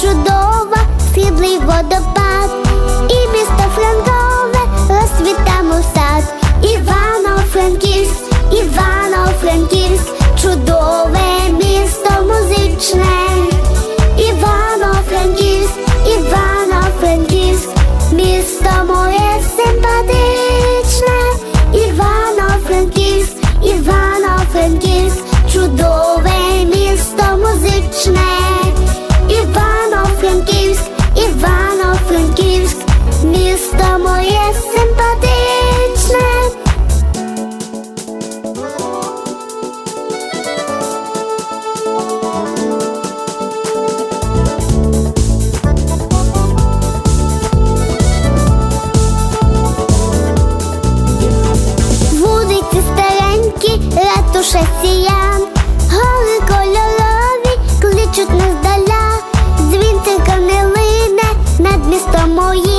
чудова, сріблий водопад, і місто Франкове розсвітам у сад. Івано-Франківськ, Івано-Франківськ, чудове місто музичне. Івано-Франківськ, Івано-Франківськ, місто моє симпатичне. Івано-Франківськ, Івано-Франківськ, чудове місто музичне. como yo.